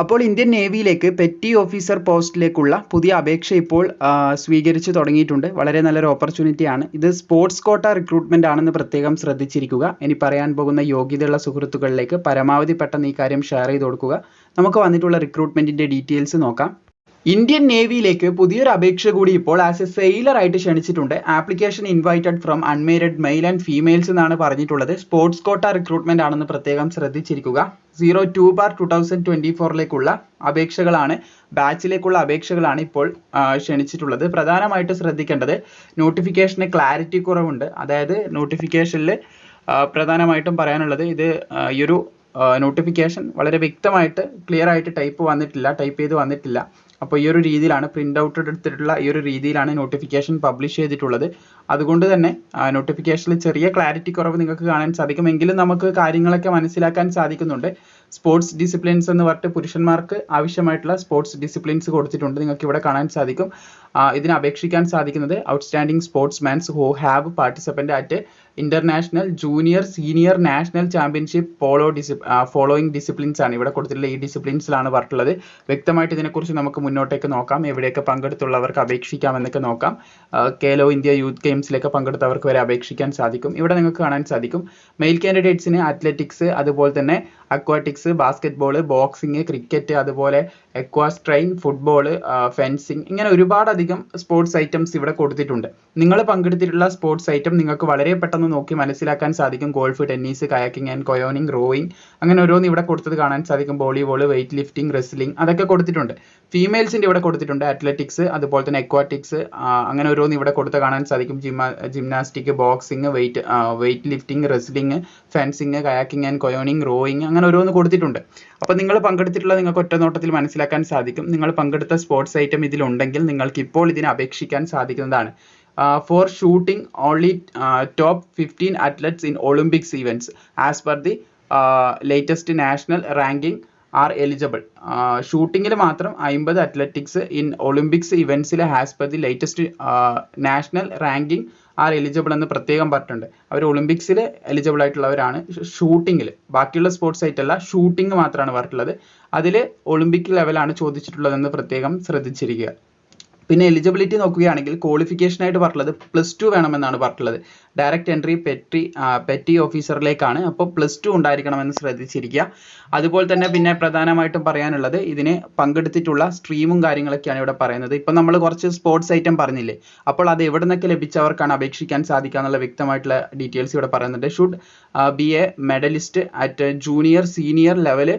അപ്പോൾ ഇന്ത്യൻ നേവിയിലേക്ക് petty officer പോസ്റ്റിലേക്കുള്ള പുതിയ അപേക്ഷ ഇപ്പോൾ സ്വീകരിച്ചു തുടങ്ങിയിട്ടുണ്ട്. വളരെ നല്ലൊരു ഓപ്പർച്യൂണിറ്റി ആണ്. ഇത് സ്പോർട്സ് കോട്ട റിക്രൂട്ട്മെന്റ് ആണെന്ന് പ്രത്യേകം ശ്രദ്ധിച്ചിരിക്കുക. ഇനി പറയാൻ പോകുന്ന യോഗ്യതയുള്ള സുഹൃത്തുക്കളിലേക്ക് പരമാവധി പെട്ടെന്ന് ഈ കാര്യം ഷെയർ ചെയ്ത് കൊടുക്കുക. നമുക്ക് വന്നിട്ടുള്ള റിക്രൂട്ട്മെന്റിന്റെ ഡീറ്റെയിൽസ് നോക്കാം. ഇന്ത്യൻ നേവിയിലേക്ക് പുതിയൊരു അപേക്ഷ കൂടി ഇപ്പോൾ ആസ് എ സെയിലർ ആയിട്ട് ക്ഷണിച്ചിട്ടുണ്ട്. Application invited from unmarried male and females എന്നാണ് പറഞ്ഞിട്ടുള്ളത്. സ്പോർട്സ് കോട്ട റിക്രൂട്ട്മെന്റ് ആണെന്ന് പ്രത്യേകം ശ്രദ്ധിച്ചിരിക്കുക. Zero two bar two thousand twenty ഫോറിലേക്കുള്ള അപേക്ഷകളാണ് ബാച്ചിലേക്കുള്ള അപേക്ഷകളാണ് ഇപ്പോൾ ക്ഷണിച്ചിട്ടുള്ളത്. പ്രധാനമായിട്ട് ശ്രദ്ധിക്കേണ്ടത് നോട്ടിഫിക്കേഷന് ക്ലാരിറ്റി കുറവുണ്ട്. അതായത് നോട്ടിഫിക്കേഷനിൽ പ്രധാനമായിട്ടും പറയാനുള്ളത് ഇത് ഈ ഒരു നോട്ടിഫിക്കേഷൻ വളരെ വ്യക്തമായിട്ട് ക്ലിയർ ആയിട്ട് ടൈപ്പ് വന്നിട്ടില്ല ടൈപ്പ് ചെയ്ത് വന്നിട്ടില്ല. അപ്പോൾ ഈ ഒരു രീതിയിലാണ് പ്രിന്റ് ഔട്ട് എടുത്തിട്ടുള്ള ഈ ഒരു രീതിയിലാണ് നോട്ടിഫിക്കേഷൻ പബ്ലിഷ് ചെയ്തിട്ടുള്ളത്. അതുകൊണ്ട് തന്നെ നോട്ടിഫിക്കേഷനിൽ ചെറിയ ക്ലാരിറ്റി കുറവ് നിങ്ങൾക്ക് കാണാൻ സാധിക്കും എങ്കിലും നമുക്ക് കാര്യങ്ങളൊക്കെ മനസ്സിലാക്കാൻ സാധിക്കുന്നുണ്ട്. സ്പോർട്സ് ഡിസിപ്ലിൻസ് എന്ന് പറഞ്ഞിട്ട് പുരുഷന്മാർക്ക് ആവശ്യമായിട്ടുള്ള സ്പോർട്സ് ഡിസിപ്ലിൻസ് കൊടുത്തിട്ടുണ്ട് നിങ്ങൾക്ക് ഇവിടെ കാണാൻ സാധിക്കും. ഇതിന് അപേക്ഷിക്കാൻ സാധിക്കുന്നത് outstanding sportsmans who have participant at international junior senior national championship polo dis following disciplines ആണ്. ഇവിടെ കൊടുത്തിട്ടുള്ള ഈ ഡിസിപ്ലിൻസിലാണ് പറഞ്ഞിട്ടുള്ളത്. വ്യക്തമായിട്ട് ഇതിനെക്കുറിച്ച് നമുക്ക് മുന്നോട്ടേക്ക് നോക്കാം. എവിടെയൊക്കെ പങ്കെടുത്തുള്ളവർക്ക് അപേക്ഷിക്കാം എന്നൊക്കെ നോക്കാം കേലോ ഇന്ത്യ യൂത്ത് ഗെയിംസിലൊക്കെ പങ്കെടുത്തവർക്ക് വരെ അപേക്ഷിക്കാൻ സാധിക്കും. ഇവിടെ നിങ്ങൾക്ക് കാണാൻ സാധിക്കും. മെയിൽ കാൻഡിഡേറ്റ്സിന് അത്ലറ്റിക്സ് അതുപോലെ തന്നെ aquatics basketball boxing cricket അതുപോലെ എക്വാസ്ട്രെയിൻ ഫുട്ബോൾ ഫെൻസിങ് ഇങ്ങനെ ഒരുപാടധികം സ്പോർട്സ് ഐറ്റംസ് ഇവിടെ കൊടുത്തിട്ടുണ്ട്. നിങ്ങൾ പങ്കെടുത്തിട്ടുള്ള സ്പോർട്സ് ഐറ്റം നിങ്ങൾക്ക് വളരെ പെട്ടെന്ന് നോക്കി മനസ്സിലാക്കാൻ സാധിക്കും. Golf tennis kayaking and canoeing rowing അങ്ങനെ ഓരോന്ന് ഇവിടെ കൊടുത്തത് കാണാൻ സാധിക്കും. വോളിബോൾ വെയിറ്റ് ലിഫ്റ്റിംഗ് റെസ്ലിംഗ് അതൊക്കെ കൊടുത്തിട്ടുണ്ട്. ഫീമെയിൽസിന്റെ ഇവിടെ കൊടുത്തിട്ടുണ്ട്. അത്ലറ്റിക്സ് അതുപോലെ തന്നെ എക്വാറ്റിക്സ് അങ്ങനെ ഓരോന്ന് ഇവിടെ കൊടുത്ത് കാണാൻ സാധിക്കും. Gym gymnastic boxing weight weightlifting wrestling fencing kayaking and canoeing rowing അങ്ങനെ ഓരോന്ന് കൊടുത്തിട്ടുണ്ട്. അപ്പോൾ നിങ്ങൾ പങ്കെടുത്തിട്ടുള്ള നിങ്ങൾക്ക് ഒറ്റ നോട്ടത്തിൽ മനസ്സിലാക്കാൻ സാധിക്കും. നിങ്ങൾ പങ്കെടുത്ത സ്പോർട്സ് ഐറ്റം ഇതിലുണ്ടെങ്കിൽ നിങ്ങൾക്ക് ഇപ്പോൾ ഇതിനെ അപേക്ഷിക്കാൻ സാധിക്കുന്നതാണ്. For shooting only top fifteen athletes in Olympics events as per the latest national ranking are eligible ഷൂട്ടിങ്ങിൽ മാത്രം അമ്പത് athletics in Olympics ഇവന്റ്സിൽ as per the latest national ranking are eligible എന്ന് പ്രത്യേകം പറഞ്ഞിട്ടുണ്ട്. അവർ ഒളിമ്പിക്സിൽ എലിജിബിൾ ആയിട്ടുള്ളവരാണ്. ഷൂട്ടിങ്ങിൽ ബാക്കിയുള്ള സ്പോർട്സ് ആയിട്ടല്ല ഷൂട്ടിംഗ് മാത്രമാണ് പറഞ്ഞിട്ടുള്ളത്. അതിൽ ഒളിമ്പിക് ലെവലാണ് ചോദിച്ചിട്ടുള്ളതെന്ന് പ്രത്യേകം ശ്രദ്ധിച്ചിരിക്കുക. പിന്നെ എലിജിബിലിറ്റി നോക്കുകയാണെങ്കിൽ ക്വാളിഫിക്കേഷൻ ആയിട്ട് പറഞ്ഞിട്ടുള്ളത് പ്ലസ് ടു വേണമെന്നാണ് പറഞ്ഞിട്ടുള്ളത്. ഡയറക്റ്റ് എൻട്രി പെറ്റി പെറ്റി ഓഫീസറിലേക്കാണ് അപ്പോൾ പ്ലസ് ടു ഉണ്ടായിരിക്കണമെന്ന് ശ്രദ്ധിച്ചിരിക്കുക. അതുപോലെ തന്നെ പിന്നെ പ്രധാനമായിട്ടും പറയാനുള്ളത് ഇതിന് പങ്കെടുത്തിട്ടുള്ള സ്ട്രീമും കാര്യങ്ങളൊക്കെയാണ് ഇവിടെ പറയുന്നത്. ഇപ്പം നമ്മൾ കുറച്ച് സ്പോർട്സ് ഐറ്റം പറഞ്ഞില്ലേ? അപ്പോൾ അത് എവിടെ നിന്നൊക്കെ ലഭിച്ചവർക്കാണ് അപേക്ഷിക്കാൻ സാധിക്കുക എന്നുള്ള വ്യക്തമായിട്ടുള്ള ഡീറ്റെയിൽസ് ഇവിടെ പറയുന്നുണ്ട്. Should be a medallist at junior senior level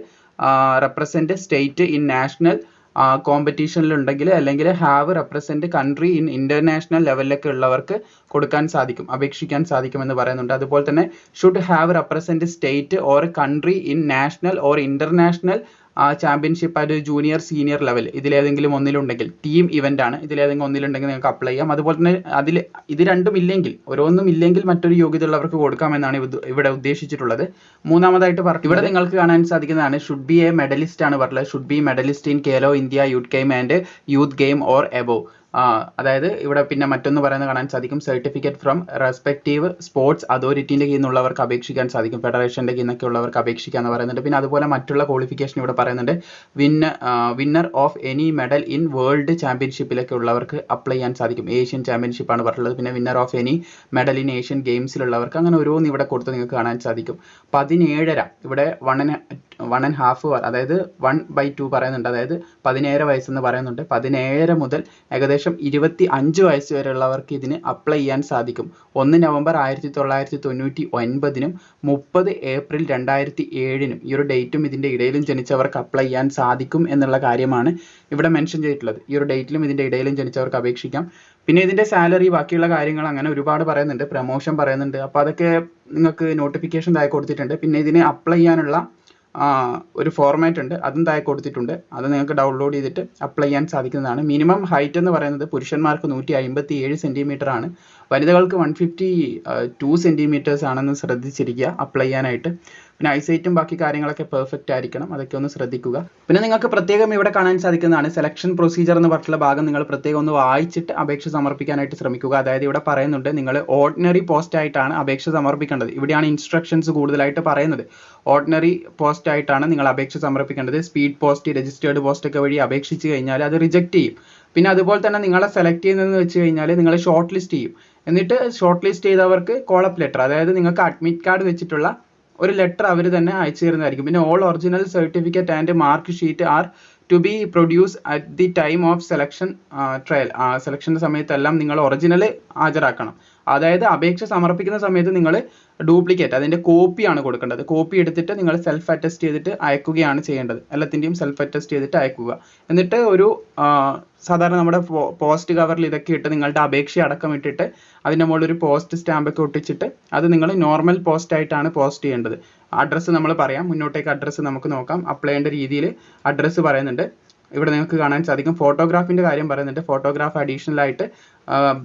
represent state in national കോമ്പറ്റീഷനിൽ ഉണ്ടെങ്കിൽ അല്ലെങ്കിൽ have represent country in international ലെവലിലൊക്കെ ഉള്ളവർക്ക് കൊടുക്കാൻ സാധിക്കും അപേക്ഷിക്കാൻ സാധിക്കുമെന്ന് പറയുന്നുണ്ട്. അതുപോലെ തന്നെ should have represent state or country in national or international championship at junior senior level ഇതിലേതെങ്കിലും ഒന്നിലുണ്ടെങ്കിൽ ടീം ഇവന്റ് ആണ്. ഇതിലേതെങ്കിലും ഒന്നിലുണ്ടെങ്കിൽ നിങ്ങൾക്ക് അപ്ലൈ ചെയ്യാം. അതുപോലെ തന്നെ അതിൽ ഇത് രണ്ടും ഇല്ലെങ്കിൽ ഓരോന്നും ഇല്ലെങ്കിൽ മറ്റൊരു യോഗ്യത ഉള്ളവർക്ക് കൊടുക്കാമെന്നാണ് ഇവിടെ ഉദ്ദേശിച്ചിട്ടുള്ളത്. മൂന്നാമതായിട്ട് പറഞ്ഞു ഇവിടെ നിങ്ങൾക്ക് കാണാൻ സാധിക്കുന്നതാണ് ഷുഡ് ബി എ മെഡലിസ്റ്റ് ആണ് പറഞ്ഞത്. Should be medallist in Khelo India youth game and youth game or above അതായത് ഇവിടെ പിന്നെ മറ്റൊന്ന് പറയുന്നത് കാണാൻ സാധിക്കും. സർട്ടിഫിക്കറ്റ് ഫ്രം റെസ്പെക്റ്റീവ് സ്പോർട്സ് അതോറിറ്റിന്റെ കീഴിൽ നിന്നുള്ളവർക്ക് അപേക്ഷിക്കാൻ സാധിക്കും. ഫെഡറേഷന്റെ കീഴിൽ ഉള്ളവർക്ക് അപേക്ഷിക്കുക എന്ന് പറയുന്നുണ്ട്. പിന്നെ അതുപോലെ മറ്റുള്ള ക്വാളിഫിക്കേഷൻ ഇവിടെ പറയുന്നുണ്ട്. Winner winner of any medal in world ചാമ്പ്യൻഷിപ്പിലൊക്കെ ഉള്ളവർക്ക് അപ്ലൈ ചെയ്യാൻ സാധിക്കും. ഏഷ്യൻ ചാമ്പ്യൻഷിപ്പ് ആണ് പറഞ്ഞിട്ടുള്ളത്. പിന്നെ winner of any medal in Asian ഗെയിംസിലുള്ളവർക്ക് അങ്ങനെ ഓരോന്ന് ഇവിടെ കൊടുത്ത് നിങ്ങൾക്ക് കാണാൻ സാധിക്കും. പതിനേഴര. ഇവിടെ വൺ വൺ ആൻഡ് ഹാഫ് അതായത് വൺ ബൈ ടു പറയുന്നുണ്ട്. അതായത് പതിനേഴര വയസ്സെന്ന് പറയുന്നുണ്ട്. പതിനേഴര മുതൽ ഏകദേശം ഇരുപത്തി അഞ്ച് വയസ്സ് വരെയുള്ളവർക്ക് ഇതിന് അപ്ലൈ ചെയ്യാൻ സാധിക്കും. ഒന്ന് നവംബർ ആയിരത്തി തൊള്ളായിരത്തി തൊണ്ണൂറ്റി ഒൻപതിനും മുപ്പത് ഏപ്രിൽ രണ്ടായിരത്തി ഏഴിനും ഈ ഒരു ഡേറ്റും ഇതിന്റെ ഇടയിലും ജനിച്ചവർക്ക് അപ്ലൈ ചെയ്യാൻ സാധിക്കും എന്നുള്ള കാര്യമാണ് ഇവിടെ മെൻഷൻ ചെയ്തിട്ടുള്ളത്. ഈ ഒരു ഡേറ്റിലും ഇതിന്റെ ഇടയിലും ജനിച്ചവർക്ക് അപേക്ഷിക്കാം. പിന്നെ ഇതിന്റെ സാലറി ബാക്കിയുള്ള കാര്യങ്ങൾ അങ്ങനെ ഒരുപാട് പറയുന്നുണ്ട്. പ്രമോഷൻ പറയുന്നുണ്ട്. അപ്പോൾ അതൊക്കെ നിങ്ങൾക്ക് നോട്ടിഫിക്കേഷൻ തായി കൊടുത്തിട്ടുണ്ട്. പിന്നെ ഇതിന് അപ്ലൈ ചെയ്യാനുള്ള ഒരു ഫോർമാറ്റ് ഉണ്ട്. അതും താഴെ കൊടുത്തിട്ടുണ്ട്. അത് നിങ്ങൾക്ക് ഡൗൺലോഡ് ചെയ്തിട്ട് അപ്ലൈ ചെയ്യാൻ സാധിക്കുന്നതാണ്. മിനിമം ഹൈറ്റ് എന്ന് പറയുന്നത് പുരുഷന്മാർക്ക് നൂറ്റി അമ്പത്തി ഏഴ് സെന്റിമീറ്റർ ആണ്. വനിതകൾക്ക് വൺ ഫിഫ്റ്റി ടു സെന്റിമീറ്റേഴ്സ് ആണെന്ന് ശ്രദ്ധിച്ചിരിക്കുക അപ്ലൈ ചെയ്യാനായിട്ട്. പിന്നെ ഐസൈറ്റും ബാക്കി കാര്യങ്ങളൊക്കെ പെർഫെക്റ്റ് ആയിരിക്കണം അതൊക്കെ ഒന്ന് ശ്രദ്ധിക്കുക. പിന്നെ നിങ്ങൾക്ക് പ്രത്യേകം ഇവിടെ കാണാൻ സാധിക്കുന്നതാണ് സെലക്ഷൻ പ്രൊസീജിയർ എന്ന് പറഞ്ഞിട്ടുള്ള ഭാഗം നിങ്ങൾ പ്രത്യേകം ഒന്ന് വായിച്ചിട്ട് അപേക്ഷ സമർപ്പിക്കാനായിട്ട് ശ്രമിക്കുക. അതായത് ഇവിടെ പറയുന്നുണ്ട് നിങ്ങൾ ഓർഡിനറി പോസ്റ്റ് ആയിട്ടാണ് അപേക്ഷ സമർപ്പിക്കേണ്ടത്. ഇവിടെയാണ് ഇൻസ്ട്രക്ഷൻസ് കൂടുതലായിട്ട് പറയുന്നത്. ഓർഡിനറി പോസ്റ്റ് ആയിട്ടാണ് നിങ്ങൾ അപേക്ഷ സമർപ്പിക്കേണ്ടത്. സ്പീഡ് പോസ്റ്റ് രജിസ്റ്റേർഡ് പോസ്റ്റ് ഒക്കെ വഴി അപേക്ഷിച്ച് കഴിഞ്ഞാൽ അത് റിജക്റ്റ് ചെയ്യും. പിന്നെ അതുപോലെ തന്നെ നിങ്ങളെ സെലക്ട് ചെയ്യുന്നതെന്ന് വെച്ച് കഴിഞ്ഞാൽ നിങ്ങൾ ഷോർട്ട് ലിസ്റ്റ് ചെയ്യും. എന്നിട്ട് ഷോർട്ട് ലിസ്റ്റ് ചെയ്തവർക്ക് കോളപ്പ് ലെറ്റർ അതായത് നിങ്ങൾക്ക് അഡ്മിറ്റ് കാർഡ് വെച്ചിട്ടുള്ള ഒരു ലെറ്റർ അവർ തന്നെ അയച്ചു തരുന്നതായിരിക്കും. പിന്നെ all original certificate and mark sheet are to be produce at the time of selection trial സെലക്ഷന്റെ സമയത്തെല്ലാം നിങ്ങൾ ഒറിജിനൽ ഹാജരാക്കണം. അതായത് അപേക്ഷ സമർപ്പിക്കുന്ന സമയത്ത് നിങ്ങൾ ഡ്യൂപ്ലിക്കേറ്റ് അതിന്റെ കോപ്പിയാണ് കൊടുക്കേണ്ടത്. കോപ്പി എടുത്തിട്ട് നിങ്ങൾ സെൽഫ് അറ്റസ്റ്റ് ചെയ്തിട്ട് അയക്കുകയാണ് ചെയ്യേണ്ടത്. എല്ലാത്തിന്റെയും സെൽഫ് അറ്റസ്റ്റ് ചെയ്തിട്ട് അയക്കുക. എന്നിട്ട് ഒരു സാധാരണ നമ്മുടെ പോസ്റ്റ് കവറിൽ ഇതൊക്കെ ഇട്ട് നിങ്ങളുടെ അപേക്ഷ അടക്കം ഇട്ടിട്ട് അതിന്റെ മുകളിൽ ഒരു പോസ്റ്റ് സ്റ്റാമ്പ് ഒക്കെ ഒട്ടിച്ചിട്ട് അത് നിങ്ങൾ നോർമൽ പോസ്റ്റ് ആയിട്ടാണ് പോസ്റ്റ് ചെയ്യേണ്ടത്. അഡ്രസ്സ് നമ്മൾ പറയാം. മുന്നോട്ടേക്ക് അഡ്രസ്സ് നമുക്ക് നോക്കാം. അപ്ലൈ ചെയ്യേണ്ട രീതിയിൽ അഡ്രസ്സ് പറയുന്നുണ്ട്. ഇവിടെ നിങ്ങൾക്ക് കാണാൻ സാധിക്കും. ഫോട്ടോഗ്രാഫിന്റെ കാര്യം പറയുന്നുണ്ട്. ഫോട്ടോഗ്രാഫ് അഡീഷണൽ ആയിട്ട്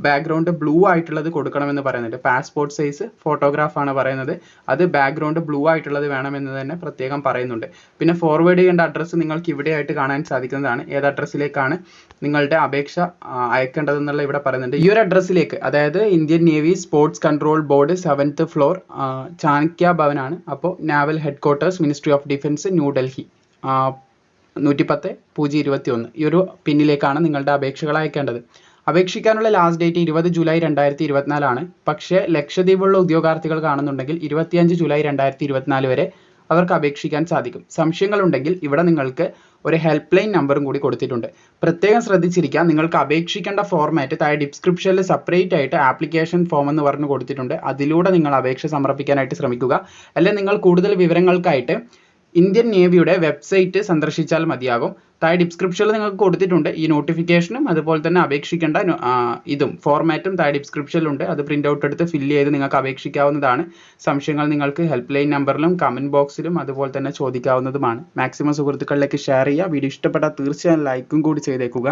ബാക്ക്ഗ്രൗണ്ട് ബ്ലൂ ആയിട്ടുള്ളത് കൊടുക്കണമെന്ന് പറയുന്നുണ്ട്. പാസ്പോർട്ട് സൈസ് ഫോട്ടോഗ്രാഫാണ് പറയുന്നത്. അത് ബാക്ക്ഗ്രൗണ്ട് ബ്ലൂ ആയിട്ടുള്ളത് വേണമെന്ന് തന്നെ പ്രത്യേകം പറയുന്നുണ്ട്. പിന്നെ ഫോർവേഡ് ചെയ്യേണ്ട അഡ്രസ്സ് നിങ്ങൾക്ക് ഇവിടെയായിട്ട് കാണാൻ സാധിക്കുന്നതാണ്. ഏത് അഡ്രസ്സിലേക്കാണ് നിങ്ങളുടെ അപേക്ഷ അയക്കേണ്ടതെന്നുള്ള ഇവിടെ പറയുന്നുണ്ട്. ഈ ഒരു അഡ്രസ്സിലേക്ക് അതായത് Indian navy sports control board seventh floor Chanakya ഭവനാണ്. അപ്പോൾ naval headquarters ministry of defence New Delhi നൂറ്റി പത്ത് പൂജ്യം ഇരുപത്തി ഒന്ന് ഈ ഒരു പിന്നിലേക്കാണ് നിങ്ങളുടെ അപേക്ഷകൾ അയക്കേണ്ടത്. അപേക്ഷിക്കാനുള്ള ലാസ്റ്റ് ഡേറ്റ് ഇരുപത് ജൂലൈ രണ്ടായിരത്തി ഇരുപത്തിനാലാണ് പക്ഷേ ലക്ഷദ്വീപുള്ള ഉദ്യോഗാർത്ഥികൾ കാണുന്നുണ്ടെങ്കിൽ ഇരുപത്തിയഞ്ച് ജൂലൈ രണ്ടായിരത്തി ഇരുപത്തിനാല് വരെ അവർക്ക് അപേക്ഷിക്കാൻ സാധിക്കും. സംശയങ്ങളുണ്ടെങ്കിൽ ഇവിടെ നിങ്ങൾക്ക് ഒരു ഹെൽപ്പ് ലൈൻ നമ്പറും കൂടി കൊടുത്തിട്ടുണ്ട്. പ്രത്യേകം ശ്രദ്ധിച്ചിരിക്കുക നിങ്ങൾക്ക് അപേക്ഷിക്കേണ്ട ഫോർമാറ്റ് താഴെ ഡിസ്ക്രിപ്ഷനിൽ സെപ്പറേറ്റ് ആയിട്ട് ആപ്ലിക്കേഷൻ ഫോം എന്ന് പറഞ്ഞു കൊടുത്തിട്ടുണ്ട്. അതിലൂടെ നിങ്ങൾ അപേക്ഷ സമർപ്പിക്കാനായിട്ട് ശ്രമിക്കുക. അല്ലെങ്കിൽ നിങ്ങൾ കൂടുതൽ വിവരങ്ങൾക്കായിട്ട് ഇന്ത്യൻ നേവിയുടെ വെബ്സൈറ്റ് സന്ദർശിച്ചാൽ മതിയാകും. താഴെ ഡിസ്ക്രിപ്ഷനിൽ നിങ്ങൾക്ക് കൊടുത്തിട്ടുണ്ട്. ഈ നോട്ടിഫിക്കേഷനും അതുപോലെ തന്നെ അപേക്ഷിക്കേണ്ട ഇതും ഫോർമാറ്റും താഴെ ഡിസ്ക്രിപ്ഷനിലുണ്ട് അത് പ്രിന്റ് ഔട്ട് എടുത്ത് ഫില്ല് ചെയ്ത് നിങ്ങൾക്ക് അപേക്ഷിക്കാവുന്നതാണ്. സംശയങ്ങൾ നിങ്ങൾക്ക് ഹെൽപ്പ് ലൈൻ നമ്പറിലും കമന്റ് ബോക്സിലും അതുപോലെ തന്നെ ചോദിക്കാവുന്നതുമാണ്. മാക്സിമം സുഹൃത്തുക്കളിലേക്ക് ഷെയർ ചെയ്യുക. വീഡിയോ ഇഷ്ടപ്പെട്ടാൽ തീർച്ചയായും ലൈക്കും കൂടി ചെയ്തേക്കുക.